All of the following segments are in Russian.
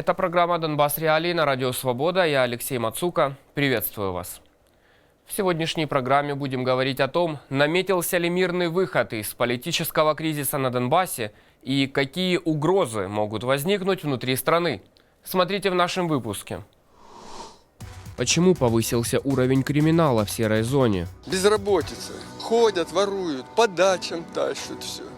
Это программа «Донбасс Реалии» на Радио Свобода. Я Алексей Мацука. Приветствую вас. В сегодняшней программе будем говорить о том, наметился ли мирный выход из политического кризиса на Донбассе и какие угрозы могут возникнуть внутри страны. Смотрите в нашем выпуске. Почему повысился уровень криминала в серой зоне? Безработица. Ходят, воруют, по дачам тащат все.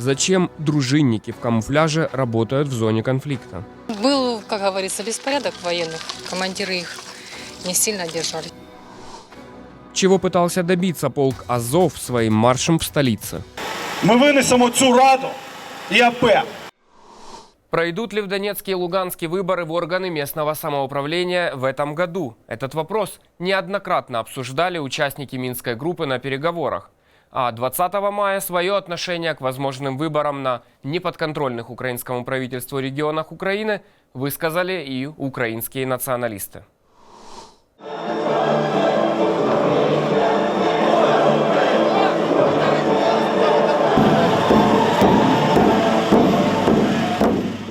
Зачем дружинники в камуфляже работают в зоне конфликта? Был, как говорится, беспорядок военных. Командиры их не сильно держали. Чего пытался добиться полк Азов своим маршем в столице? Ми винесемо цю раду і АП. Пройдут ли в Донецке и Луганске выборы в органы местного самоуправления в этом году? Этот вопрос неоднократно обсуждали участники Минской группы на переговорах. А 20 мая свое отношение к возможным выборам на неподконтрольных украинскому правительству регионах Украины высказали и украинские националисты.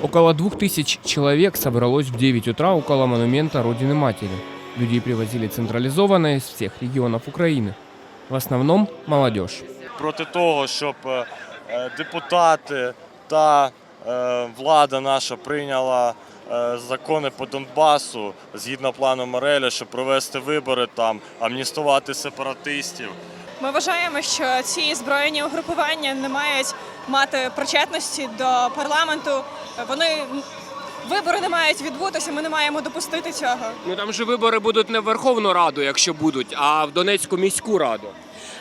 Около двух тысяч человек собралось в 9 утра около монумента Родины Матери. Людей привозили централизованно из всех регионов Украины. В основном молодежь. проти того, щоб е, е, депутати та е, влада наша прийняла закони по Донбасу згідно плану Мореля, щоб провести вибори там, амністувати сепаратистів. Ми вважаємо, що ці збройні угрупування не мають мати причетності до парламенту. Вони вибори не мають відбутися. Ми не маємо допустити цього. Ну там же вибори будуть не в Верховну Раду, якщо будуть, а в Донецьку міську раду.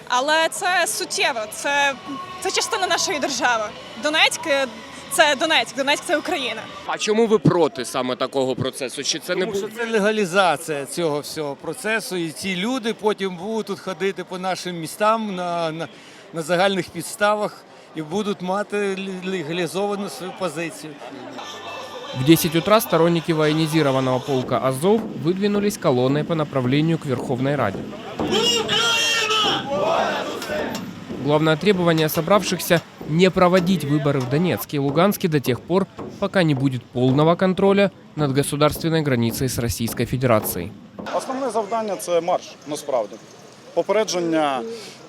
Але це суттєво. Це, це частина нашої держави. Донецьк е, це Донецьк, Донецьк це Україна. А чому ви проти саме такого процесу? Чи це не Тому що буде? це легалізація цього всього процесу, і ці люди потім будуть тут ходити по нашим містам на, на, на загальних підставах і будуть мати ле- легалізовану свою позицію. В 10 утра сторонники военизированного полка Азов выдвинулись колонной по направлению к Верховной Раде. Главное требование собравшихся – не проводить выборы в Донецке и Луганске до тех пор, пока не будет полного контроля над государственной границей с Российской Федерацией. Основне завдання це марш, насправді. Попередження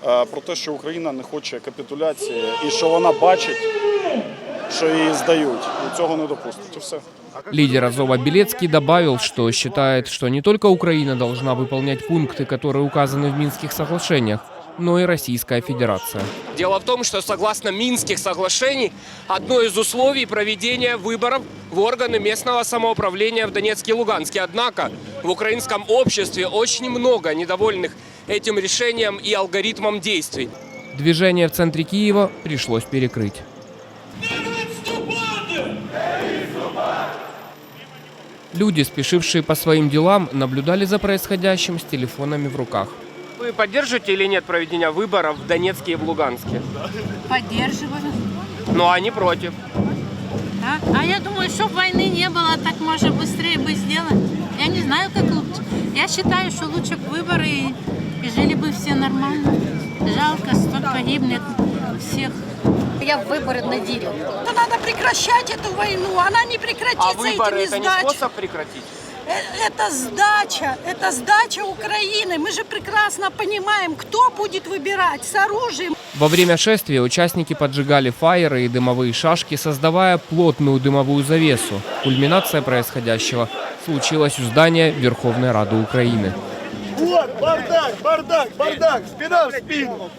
е, про те, що Україна не хоче капітуляції і що вона бачить, що її здають. І цього не допустить. І все. Лидер Азова Белецкий добавил, что считает, что не только Украина должна выполнять пункты, которые указаны в Минских соглашениях, но и Российская Федерация. Дело в том, что согласно Минских соглашений, одно из условий проведения выборов в органы местного самоуправления в Донецке и Луганске. Однако в украинском обществе очень много недовольных этим решением и алгоритмом действий. Движение в центре Киева пришлось перекрыть. Люди, спешившие по своим делам, наблюдали за происходящим с телефонами в руках. Вы поддержите или нет проведения выборов в Донецке и в Луганске? Поддерживаю. Ну, они против. А, а я думаю, чтобы войны не было, так можно быстрее бы сделать. Я не знаю, как лучше. Я считаю, что лучше б выборы и, и жили бы все нормально. Жалко, столько гибнет всех. Я в выборы на деле. Да надо прекращать эту войну. Она не А прекратится выборы этими это не сдачами. способ прекратить? Э, Это сдача. Это сдача Украины. Мы же прекрасно понимаем, кто будет выбирать с оружием. Во время шествия участники поджигали фаеры и дымовые шашки, создавая плотную дымовую завесу. Кульминация происходящего случилась у здания Верховной Рады Украины. Вот, бардак, бардак, бардак, спина в спину.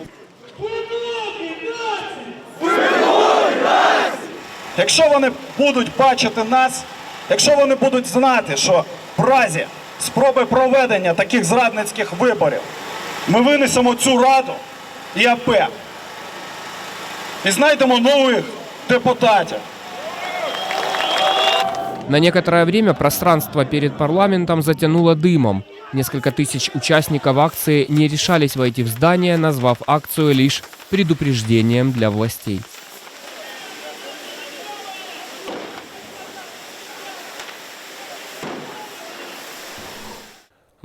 Якщо вони будуть бачити нас, якщо вони будуть знати, що в разі спроби проведення таких зрадницьких виборів ми винесемо цю раду і АП і знайдемо нових депутатів. На некоторое время пространство перед парламентом затянуло дымом. Несколько тысяч участников акции не решались войти в здание, назвав акцию лишь предупреждением для властей.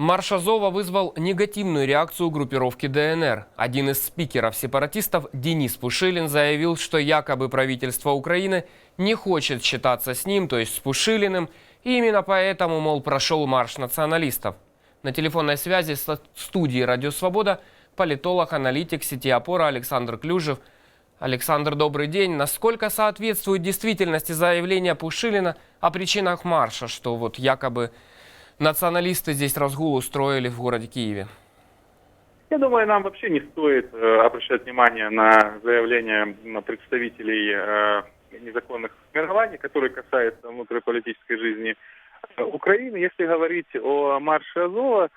Марш Азова вызвал негативную реакцию группировки ДНР. Один из спикеров сепаратистов, Денис Пушилин, заявил, что якобы правительство Украины не хочет считаться с ним, то есть с Пушилиным, и именно поэтому, мол, прошел марш националистов. На телефонной связи с студией «Радио Свобода» политолог, аналитик сети «Опора» Александр Клюжев. Александр, добрый день. Насколько соответствует действительности заявления Пушилина о причинах марша, что вот якобы националисты здесь разгул устроили в городе Киеве? Я думаю, нам вообще не стоит э, обращать внимание на заявления м, представителей э, незаконных формирований, которые касаются внутриполитической жизни э, Украины. Если говорить о марше Азова,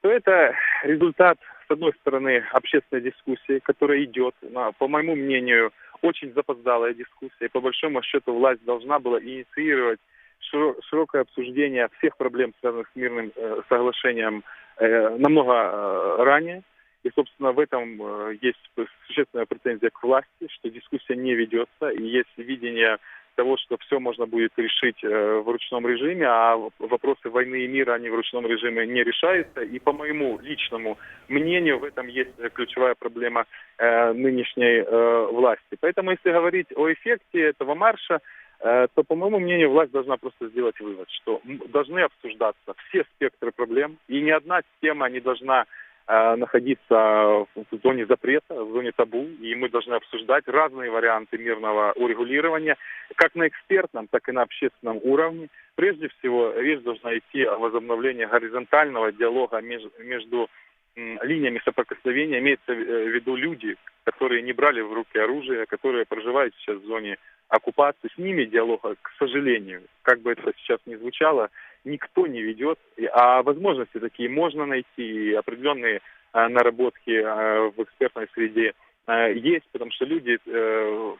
то это результат, с одной стороны, общественной дискуссии, которая идет, на- по моему мнению, очень запоздалая дискуссия. И по большому счету власть должна была инициировать широкое обсуждение всех проблем, связанных с мирным э, соглашением, э, намного э, ранее. И, собственно, в этом есть существенная претензия к власти, что дискуссия не ведется, и есть видение того, что все можно будет решить э, в ручном режиме, а вопросы войны и мира, они в ручном режиме не решаются. И по моему личному мнению, в этом есть ключевая проблема э, нынешней э, власти. Поэтому, если говорить о эффекте этого марша, то, по моему мнению, власть должна просто сделать вывод, что должны обсуждаться все спектры проблем, и ни одна тема не должна находиться в зоне запрета, в зоне табу, и мы должны обсуждать разные варианты мирного урегулирования, как на экспертном, так и на общественном уровне. Прежде всего, речь должна идти о возобновлении горизонтального диалога меж- между линиями соприкосновения. Имеется э, в виду люди, которые не брали в руки оружие, которые проживают сейчас в зоне оккупации. С ними диалога, к сожалению, как бы это сейчас ни звучало, никто не ведет. А возможности такие можно найти, определенные э, наработки э, в экспертной среде э, есть, потому что люди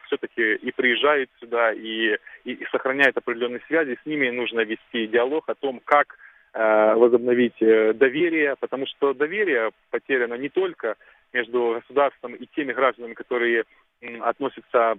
все-таки и приезжают сюда, и, и- и сохраняют определенные связи, с ними нужно вести диалог о том, как э, возобновить э, доверие, потому что доверие потеряно не только между государством и теми гражданами, которые относятся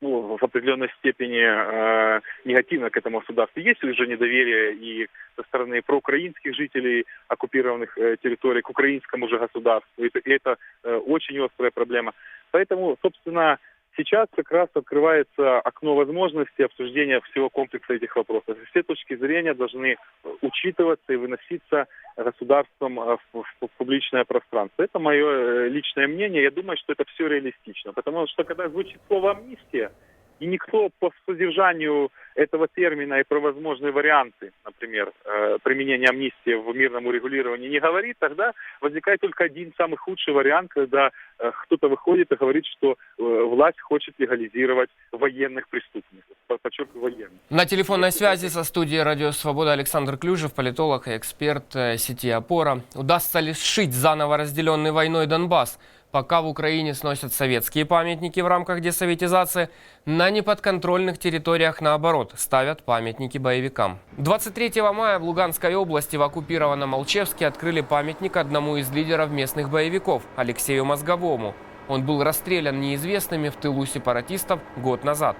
ну, в определенной степени э, негативно к этому государству. Есть уже недоверие и со стороны проукраинских жителей оккупированных э, территорий к украинскому же государству. И и это, э, очень острая проблема. Поэтому, собственно, сейчас как раз открывается окно возможности обсуждения всего комплекса этих вопросов. Все точки зрения должны учитываться и выноситься государством э, в, в публичное пространство. Это мое э, личное мнение. Я думаю, что это все реалистично. Потому что когда звучит слово амнистия, и никто по содержанию этого термина и про возможные варианты, например, э, применения амнистии в мирном урегулировании не говорит, тогда возникает только один самый худший вариант, когда э, кто-то выходит и говорит, что э, власть хочет легализировать военных преступников. По- Подчеркиваю, военных. На телефонной связи со студией «Радио Свобода» Александр Клюжев, политолог и эксперт сети «Опора». Удастся ли сшить заново разделенный войной Донбасс, пока в Украине сносят советские памятники в рамках десоветизации, на неподконтрольных территориях, наоборот, ставят памятники боевикам. 23 мая в Луганской области в оккупированном Алчевске открыли памятник одному из лидеров местных боевиков, Алексею Мозговому. Он был расстрелян неизвестными в тылу сепаратистов год назад.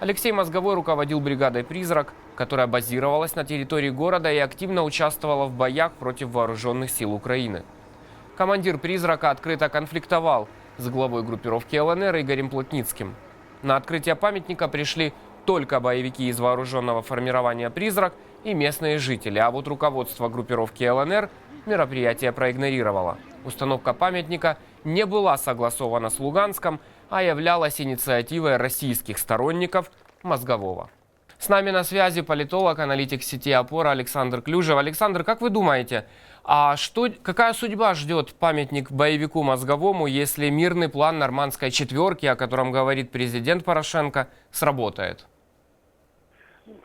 Алексей Мозговой руководил бригадой «Призрак», которая базировалась на территории города и активно участвовала в боях против вооруженных сил Украины. Командир «Призрака» открыто конфликтовал с главой группировки ЛНР Игорем Плотницким. На открытие памятника пришли только боевики из вооруженного формирования «Призрак» и местные жители, а вот руководство группировки ЛНР мероприятие проигнорировало. Установка памятника не была согласована с Луганском, а являлась инициативой российских сторонников Мозгового. С нами на связи политолог, аналитик сети «Опора» Александр Клюжев. Александр, как вы думаете, а что, какая судьба ждет памятник боевику Мозговому, если мирный план нормандской четверки, о котором говорит президент Порошенко, сработает?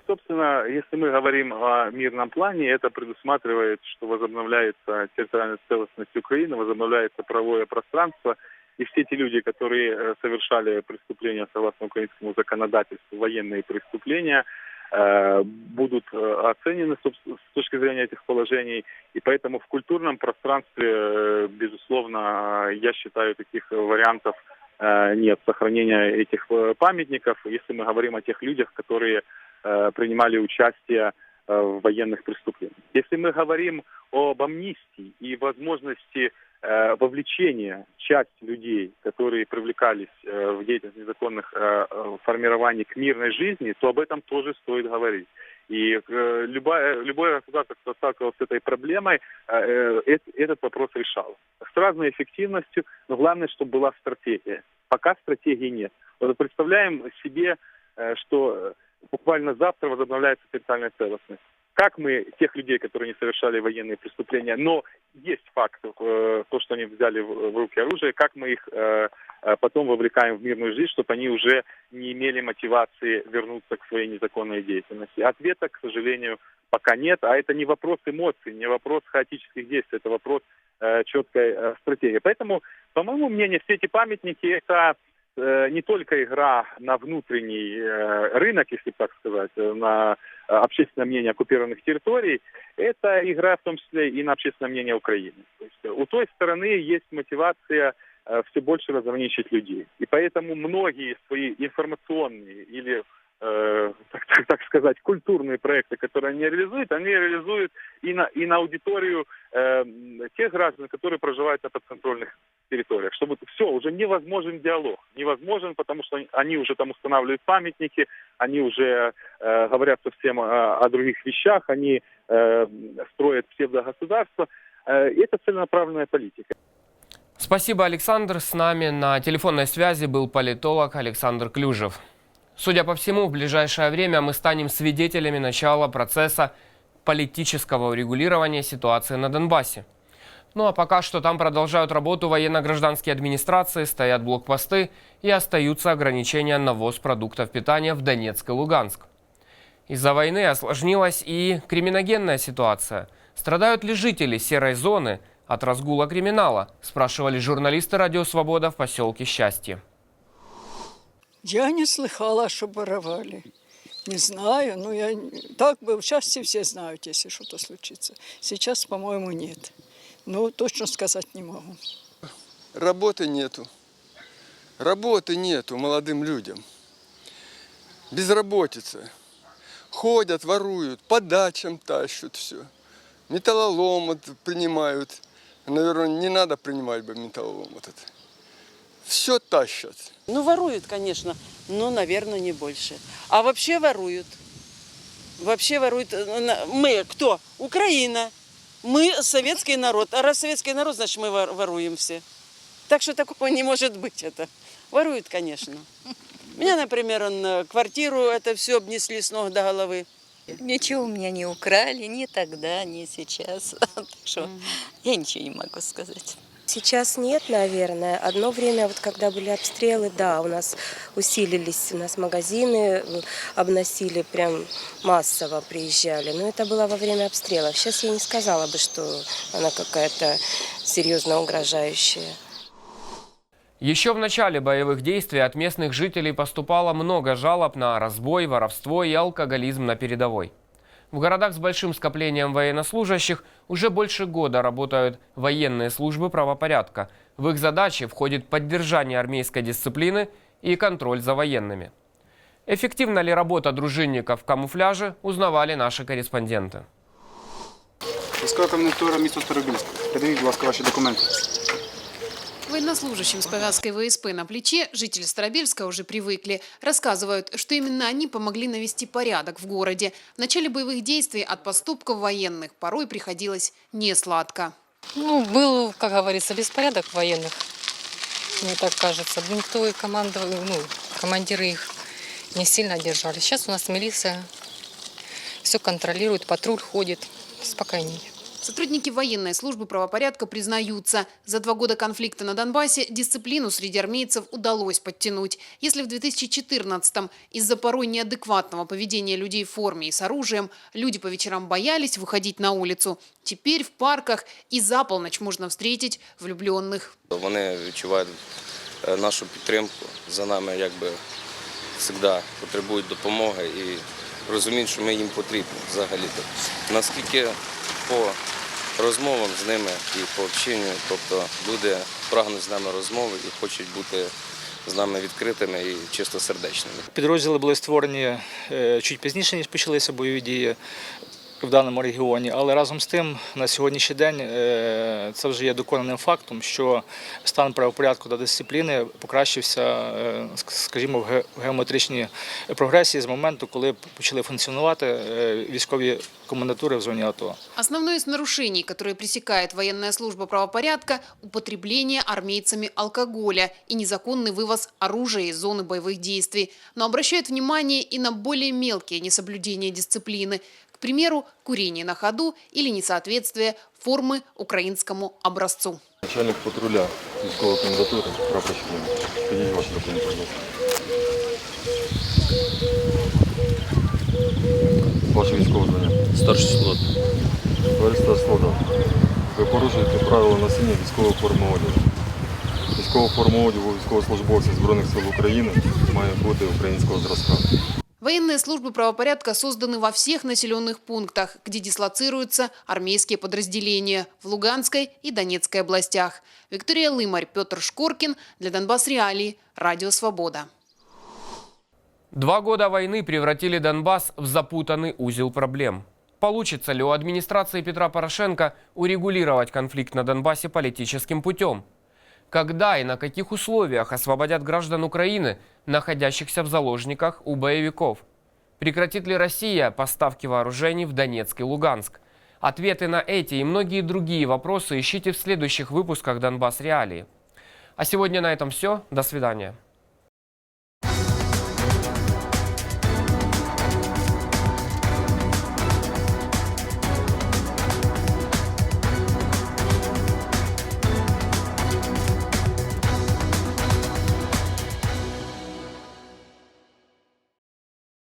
Собственно, если мы говорим о мирном плане, это предусматривает, что возобновляется территориальная целостность Украины, возобновляется правовое пространство, и все те люди, которые э, совершали преступления согласно украинскому законодательству, военные преступления, будут э, оценены с точки зрения этих положений. И поэтому в культурном пространстве, э, безусловно, я считаю, таких вариантов э, нет сохранения этих э, памятников. Если мы говорим о тех людях, которые э, принимали участие э, в военных преступлениях. Если мы говорим об амнистии и возможности э, вовлечения части людей, которые привлекались э, в деятельность незаконных э, формирований к мирной жизни, то об этом тоже стоит говорить. И любая, любое государство, кто сталкивался с этой проблемой, этот вопрос решал. С разной эффективностью, но главное, чтобы была стратегия. Пока стратегии нет. Вот представляем себе, что буквально завтра возобновляется территориальная целостность. Как мы тех людей, которые не совершали военные преступления, но есть факт, э, то, что они взяли в руки оружие, как мы их э, э, потом вовлекаем в мирную жизнь, чтобы они уже не имели мотивации вернуться к своей незаконной деятельности. Ответа, к сожалению, пока нет, а это не вопрос эмоций, не вопрос хаотических действий, это вопрос четкой стратегии. Поэтому, по моему мнению, все эти памятники это не только игра на внутренний э, рынок, если так сказать, э, на э, общественное мнение оккупированных территорий, это игра в том числе и на общественное мнение Украины. То есть э, у той стороны есть мотивация э, все больше разграничить людей. И поэтому многие свои информационные или э, так, так- так сказать, культурные проекты, которые они реализуют, они реализуют и на, и на аудиторию э, тех граждан, которые проживают на подконтрольных территориях. Чтобы все, уже невозможен диалог. Невозможен, потому что они уже там устанавливают памятники, они уже э, говорят совсем э, о других вещах, они э, строят псевдогосударство. Э, это целенаправленная политика. Спасибо, Александр. С нами на телефонной связи был политолог Александр Клюжев. Судя по всему, в ближайшее время мы станем свидетелями начала процесса политического урегулирования ситуации на Донбассе. Ну а пока что там продолжают работу военно-гражданские администрации, стоят блокпосты и остаются ограничения на ввоз продуктов питания в Донецк и Луганск. Из-за войны осложнилась и криминогенная ситуация. Страдают ли жители серой зоны от разгула криминала, спрашивали журналисты «Радио Свобода» в поселке Счастье. Я не слыхала, что воровали. Не знаю, но я так бы в счастье все знают, если что-то случится. Сейчас, по-моему, нет. Ну, точно сказать не могу. Работы нету. Работы нету молодым людям. Безработица. Ходят, воруют, по дачам тащат все. Металлолом принимают. Наверное, не надо принимать бы металлолом вот это. Все тащат. Ну, воруют, конечно, но, наверное, не больше. А вообще воруют. Вообще воруют. э, Мы кто? Украина. Мы советский народ. А раз советский народ, значит, мы вор- воруем все. Так что такого не может быть это. Воруют, конечно. Меня, например, он, э, квартиру это все обнесли с ног до головы. Ничего у меня не украли, ни тогда, ни сейчас. Так что я ничего не могу сказать. Сейчас нет, наверное. Одно время, вот когда были обстрелы, да, у нас усилились, у нас магазины обносили, прям массово приезжали. Но это было во время обстрелов. Сейчас я не сказала бы, что она какая-то серьезно угрожающая. Еще в начале боевых действий от местных жителей поступало много жалоб на разбой, воровство и алкоголизм на передовой. В городах с большим скоплением военнослужащих уже больше года работают военные службы правопорядка. В их задачи входит поддержание армейской дисциплины и контроль за военными. Эффективна ли работа дружинников в камуфляже, узнавали наши корреспонденты. Військова комендатура міста Старобільська. Подивіть, будь ласка, ваші документи. Военнослужащим с повязкой ВСП на плече жители Старобельска уже привыкли. Рассказывают, что именно они помогли навести порядок в городе. В начале боевых действий от поступков военных порой приходилось несладко. Ну, был, как говорится, беспорядок военных. Мне так кажется. Никто и команда, ну, командиры их не сильно держали. Сейчас у нас милиция все контролирует, патруль ходит. Спокойнее. Сотрудники военной службы правопорядка признаются, за два года конфликта на Донбассе дисциплину среди армейцев удалось подтянуть. Если в 2014-м из-за порой неадекватного поведения людей в форме и с оружием люди по вечерам боялись выходить на улицу, теперь в парках и за полночь можно встретить влюбленных. Вони відчувають е, нашу підтримку за нами, якби завжди потребують допомоги і розуміють, що ми їм потрібні взагалі-то. Наскільки по розмовам з ними і по общенню, тобто люди прагнуть з нами розмови і хочуть бути з нами відкритими і чистосердечними. Підрозділи були створені е, чуть пізніше, ніж почалися бойові дії в даному регіоні, але разом з тим на сьогоднішній день е, це вже є доконаним фактом, що стан правопорядку та дисципліни покращився, е, ск- скажімо, в ге- в геометричній прогресії з моменту, коли почали функціонувати е, військові комендатури в зоні АТО. Основное из нарушений, которые пресекает военная служба правопорядка – употребление армейцами алкоголя и незаконный вывоз оружия из зоны боевых действий. Но обращают внимание и на более мелкие несоблюдения дисциплины. К примеру, курение на ходу или несоответствие формы украинскому образцу. Начальник патруля військової комендатури, прапорщик. Підіть ваші документи, будь ласка. Ваше військове звання. Старший солдат. Товариш старший солдат. Ви порушуєте правила носіння військової форми одягу. Військова форма одягу військовослужбовців Збройних сил України має бути українського зразка. Военные службы правопорядка созданы во всех населенных пунктах, где дислоцируются армейские подразделения в Луганской и Донецкой областях. Виктория Лымарь, Петр Шкоркин для Донбасс Реалии, Радио Свобода. Два года войны превратили Донбасс в запутанный узел проблем. Получится ли у администрации Петра Порошенко урегулировать конфликт на Донбассе политическим путем? Когда и на каких условиях освободят граждан Украины, находящихся в заложниках у боевиков? Прекратит ли Россия поставки вооружений в Донецк и Луганск? Ответы на эти и многие другие вопросы ищите в следующих выпусках «Донбасс Реалии». А сегодня на этом все. До свидания.